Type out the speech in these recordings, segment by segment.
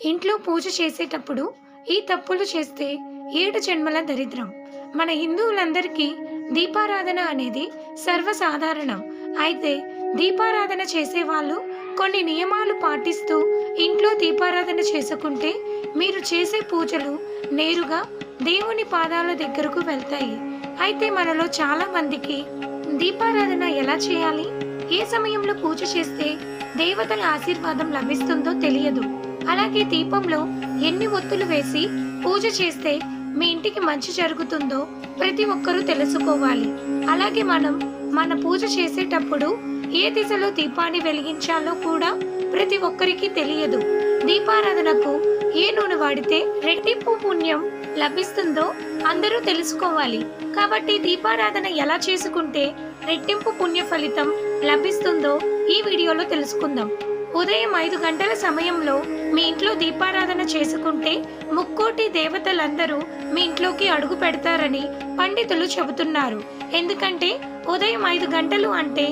ఇంట్లో పూజ చేసేటప్పుడు ఈ తప్పులు చేస్తే ఏడు జన్మల దరిద్రం. మన హిందువులందరికీ దీపారాధన అనేది సర్వసాధారణం. అయితే దీపారాధన చేసేవాళ్ళు కొన్ని నియమాలు పాటిస్తూ ఇంట్లో దీపారాధన చేసుకుంటే మీరు చేసే పూజలు నేరుగా దేవుని పాదాల దగ్గరకు వెళ్తాయి. అయితే మనలో చాలా మందికి దీపారాధన ఎలా చేయాలి? ఏ సమయంలో పూజ చేస్తే దేవతల ఆశీర్వాదం లభిస్తుందో తెలియదు. అలాగే దీపంలో ఎన్ని ఒత్తులు వేసి పూజ చేస్తే మీ ఇంటికి మంచి జరుగుతుందో ప్రతి ఒక్కరూ తెలుసుకోవాలి. అలాగే మనం మన పూజ చేసేటప్పుడు ఏ దిశలో దీపాన్ని వెలిగించాలో కూడా ప్రతి ఒక్కరికి తెలియదు. దీపారాధనకు ఏ నూనె వాడితే రెట్టింపు పుణ్యం లభిస్తుందో అందరూ తెలుసుకోవాలి. కాబట్టి దీపారాధన ఎలా చేసుకుంటే రెట్టింపు పుణ్య ఫలితం లభిస్తుందో ఈ వీడియోలో తెలుసుకుందాం. ఉదయం ఐదు గంటల సమయంలో మీ ఇంట్లో దీపారాధన చేసుకుంటే ముక్కోటి దేవతలందరూ మీ ఇంట్లోకి అడుగు పెడతారని పండితులు చెబుతున్నారు. ఎందుకంటే ఉదయం ఐదు గంటలు అంటే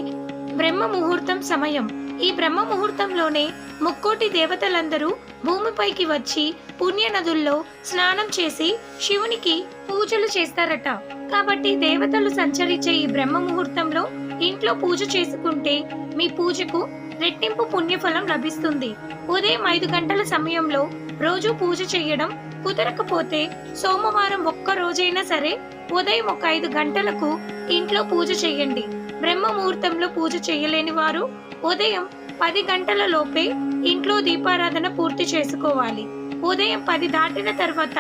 బ్రహ్మ ముహూర్తం సమయం. ఈ బ్రహ్మ ముహూర్తంలోనే ముక్కోటి దేవతలందరూ భూమిపైకి వచ్చి పుణ్య నదుల్లో స్నానం చేసి శివునికి పూజలు చేస్తారట. కాబట్టి దేవతలు సంచరించే ఈ బ్రహ్మ ముహూర్తంలో ఇంట్లో పూజ చేసుకుంటే మీ పూజకు రెట్టింపు పుణ్యఫలం లభిస్తుంది. ఉదయం ఐదు గంటల సమయంలో రోజు పూజ చేయడం కుదరకపోతే సోమవారం ఒక్క రోజైనా సరే ఉదయం ఒక ఐదు గంటలకు ఇంట్లో పూజ చేయండి. బ్రహ్మ ముహూర్తంలో పూజ చేయలేని వారు ఉదయం పది గంటల లోపే ఇంట్లో దీపారాధన పూర్తి చేసుకోవాలి. ఉదయం పది దాటిన తర్వాత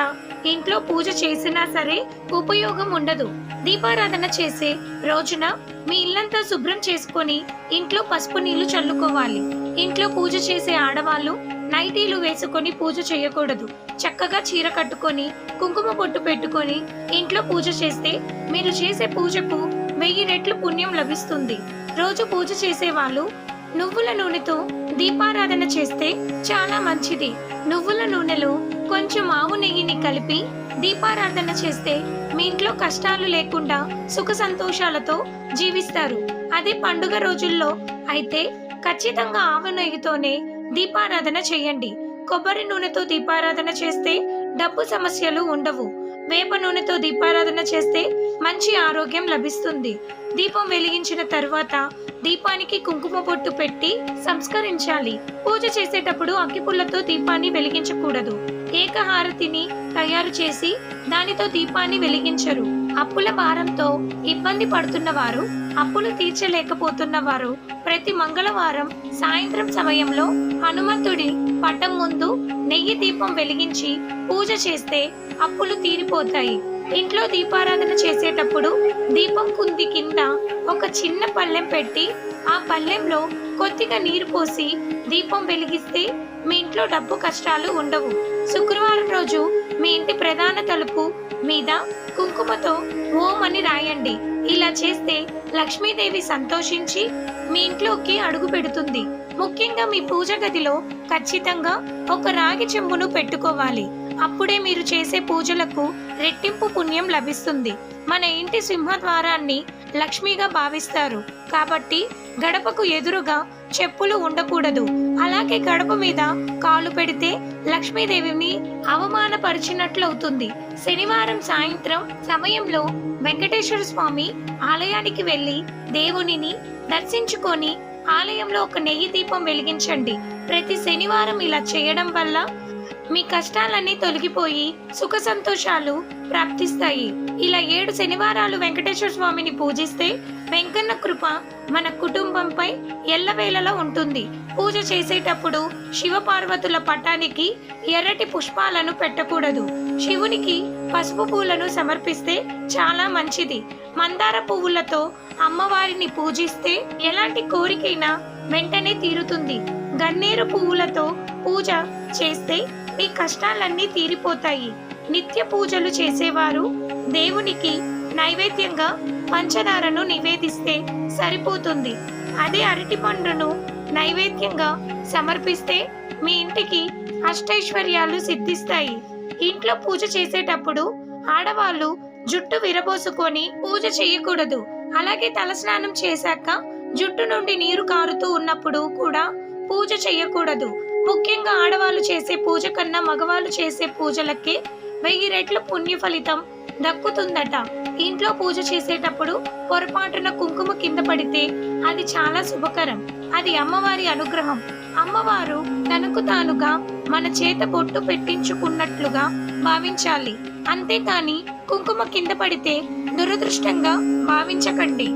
ఇంట్లో పూజ చేసినా సరే ఉపయోగం ఉండదు. దీపారాధన చేసే రోజున మీ ఇల్లంతా శుభ్రం చేసుకొని ఇంట్లో పసుపు నీళ్ళు చల్లుకోవాలి. ఇంట్లో పూజ చేసే ఆడవాళ్ళు నైటీలు వేసుకొని పూజ చేయకూడదు. చక్కగా చీర కట్టుకొని కుంకుమ పొట్టు పెట్టుకొని ఇంట్లో పూజ చేస్తే మీరు చేసే పూజకు వెయ్యి రెట్లు పుణ్యం లభిస్తుంది. రోజు పూజ చేసే వాళ్ళు నువ్వుల నూనెతో దీపారాధన చేస్తే చాలా మంచిది. నువ్వుల నూనెలో కొంచెం ఆవు నెయ్యిని కలిపి దీపారాధన చేస్తే మీ ఇంట్లో కష్టాలు లేకుండా సుఖ సంతోషాలతో జీవిస్తారు. అదే పండుగ రోజుల్లో అయితే ఖచ్చితంగా ఆవు నెయ్యితోనే దీపారాధన చేయండి. కొబ్బరి నూనెతో దీపారాధన చేస్తే డబ్బు సమస్యలు ఉండవు. వేప నూనెతో దీపారాధన చేస్తే మంచి ఆరోగ్యం లభిస్తుంది. దీపం వెలిగించిన తర్వాత దీపానికి కుంకుమ బొట్టు పెట్టి సంస్కరించాలి. పూజ చేసేటప్పుడు అగ్గిపుల్లతో దీపాన్ని వెలిగించకూడదు. ఏకహారతిని తయారు చేసి దానితో దీపాన్ని వెలిగించరు. అప్పుల భారంతో ఇబ్బంది పడుతున్న వారు అప్పులు తీర్చలేకపోతున్న వారు ప్రతి మంగళవారం సాయంత్రం సమయంలో హనుమంతుడి పటం ముందు నెయ్యి దీపం వెలిగించి పూజ చేస్తే అప్పులు తీరిపోతాయి. ఇంట్లో దీపారాధన చేసేటప్పుడు దీపం కుంది కింద ఒక చిన్న పళ్ళెం పెట్టి ఆ పళ్ళెంలో కొద్దిగా నీరు పోసి దీపం వెలిగిస్తే మీ ఇంట్లో డబ్బు కష్టాలు ఉండవు. శుక్రవారం రోజు మీ ఇంటి ప్రధాన తలుపు మీద కుంకుమతో ఓం అని రాయండి. ఇలా చేస్తే లక్ష్మీదేవి సంతోషించి మీ ఇంట్లోకి అడుగు పెడుతుంది. ముఖ్యంగా మీ పూజ గదిలో ఖచ్చితంగా ఒక రాగి చెంబును పెట్టుకోవాలి. అప్పుడే మీరు చేసే పూజలకు రెట్టింపు పుణ్యం లభిస్తుంది. మన ఇంటి సింహద్వారాన్ని లక్ష్మిగా భావిస్తారు. కాబట్టి గడపకు ఎదురుగా చెప్పులు ఉండకూడదు. అలాగే గడప మీద కాలు పెడితే లక్ష్మీదేవిని అవమానపరిచినట్లు అవుతుంది శనివారం సాయంత్రం సమయంలో వెంకటేశ్వర స్వామి ఆలయానికి వెళ్ళి దేవునిని దర్శించుకొని ఆలయంలో ఒక నెయ్యి దీపం వెలిగించండి. ప్రతి శనివారం ఇలా చేయడం వల్ల మీ కష్టాలన్నీ తొలగిపోయి సుఖ సంతోషాలు ప్రాప్తిస్తాయి. ఇలా ఏడు శనివారాలు వెంకటేశ్వర స్వామిని పూజిస్తే వెంకన్న కృప మన కుటుంబంపై ఎల్లవేళలా ఉంటుంది. పూజ చేసేటప్పుడు శివపార్వతుల పటానికి ఎర్రటి పుష్పాలను పెట్టకూడదు. శివునికి పసుపు పూలను సమర్పిస్తే చాలా మంచిది. మందార పువ్వులతో అమ్మవారిని పూజిస్తే ఎలాంటి కోరికైనా వెంటనే తీరుతుంది. గన్నేరు పువ్వులతో పూజ చేస్తే మీ కష్టాలన్నీ తీరిపోతాయి. నిత్య పూజలు చేసేవారు దేవునికి నైవేద్యంగా పంచదారను నివేదిస్తే సరిపోతుంది. అదే అరటి పండును నైవేద్యంగా సమర్పిస్తే మీ ఇంటికి అష్టైశ్వర్యాలు సిద్ధిస్తాయి. ఇంట్లో పూజ చేసేటప్పుడు ఆడవాళ్ళు జుట్టు విరబోసుకొని పూజ చేయకూడదు. అలాగే తలస్నానం చేశాక జుట్టు నుండి నీరు కారుతూ ఉన్నప్పుడు కూడా పూజ చేయకూడదు. ముఖ్యంగా ఆడవాళ్ళు చేసే పూజ కన్నా మగవాళ్ళు చేసే పూజలకే వెయ్యి రెట్ల పుణ్య ఫలితం దక్కుతుందట. ఇంట్లో పూజ చేసేటప్పుడు పొరపాటున కుంకుమ కింద పడితే అది చాలా శుభకరం. అది అమ్మవారి అనుగ్రహం. అమ్మవారు తనకు తానుగా మన చేత బొట్టు పెట్టించుకున్నట్లుగా భావించాలి. అంతేకాని కుంకుమ కింద పడితే దురదృష్టంగా భావించకండి.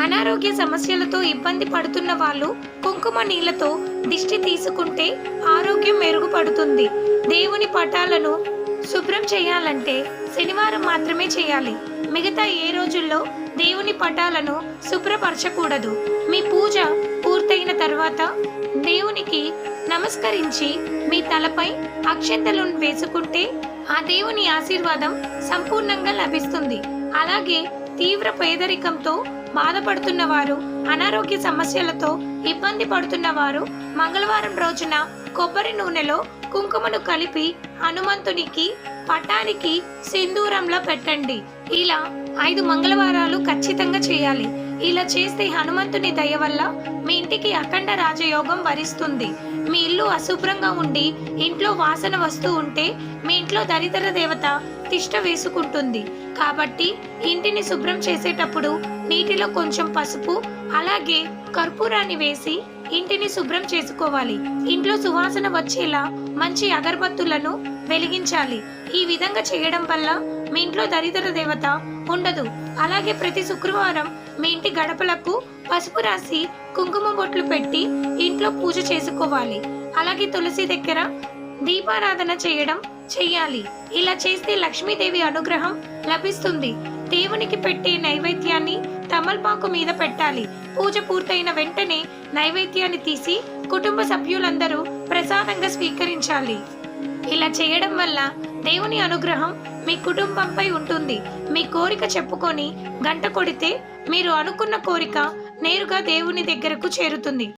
అనారోగ్య సమస్యలతో ఇబ్బంది పడుతున్న వాళ్ళు కుంకుమ నీళ్ళతో దిష్టి తీసుకుంటే ఆరోగ్యం మెరుగుపడుతుంది. దేవుని పటాలను శుభ్రం చేయాలంటే శనివారం మాత్రమే చేయాలి. మిగతా ఏ రోజుల్లో దేవుని పటాలను శుభ్రపరచకూడదు. మీ పూజ పూర్తయిన తర్వాత దేవునికి నమస్కరించి మీ తలపై అక్షంతలను వేసుకుంటే ఆ దేవుని ఆశీర్వాదం సంపూర్ణంగా లభిస్తుంది. అలాగే తీవ్ర పేదరికంతో బాధపడుతున్న వారు అనారోగ్య సమస్యలతో ఇబ్బంది పడుతున్న వారు మంగళవారం రోజున కొబ్బరి నూనెలో కుంకుమను కలిపి హనుమంతునికి పటానికి సింధూరంలో పెట్టండి. ఇలా ఐదు మంగళవారాలు ఖచ్చితంగా చేయాలి. ఇలా చేస్తే హనుమంతుని దయ వల్ల మీ ఇంటికి అఖండ రాజయోగం వరిస్తుంది. మీ ఇల్లు అశుభ్రంగా ఉండి ఇంట్లో వాసన వస్తూ ఉంటే మీ ఇంట్లో దరిద్ర దేవత తిష్ట వేసుకుంటుంది. కాబట్టి ఇంటిని శుభ్రం చేసేటప్పుడు నీటిలో కొంచెం పసుపు అలాగే కర్పూరాన్ని వేసి ఇంటిని శుభ్రం చేసుకోవాలి. ఇంట్లో సువాసన వచ్చేలా మంచి అగరబత్తులను వెలిగించాలి. ఈ విధంగా చేయడం వల్ల మీ ఇంట్లో దరిద్ర దేవత ఉండదు. అలాగే ప్రతి శుక్రవారం మీ ఇంటి గడపలకు పసుపు రాసి కుంకుమ బొట్లు పెట్టి ఇంట్లో పూజ చేసుకోవాలి. అలాగే తులసి దగ్గర దీపారాధన చేయడం చెయ్యాలి. ఇలా చేస్తే లక్ష్మీదేవి అనుగ్రహం లభిస్తుంది. దేవునికి పెట్టే నైవేద్యాన్ని తమల్పాకు మీద పెట్టాలి. పూజ పూర్తయిన వెంటనే నైవేద్యాన్ని తీసి కుటుంబ సభ్యులందరూ ప్రసాదంగా స్వీకరించాలి. ఇలా చేయడం వల్ల దేవుని అనుగ్రహం మీ కుటుంబంపై ఉంటుంది. మీ కోరిక చెప్పుకొని గంట కొడితే మీరు అనుకున్న కోరిక నేరుగా దేవుని దగ్గరకు చేరుతుంది.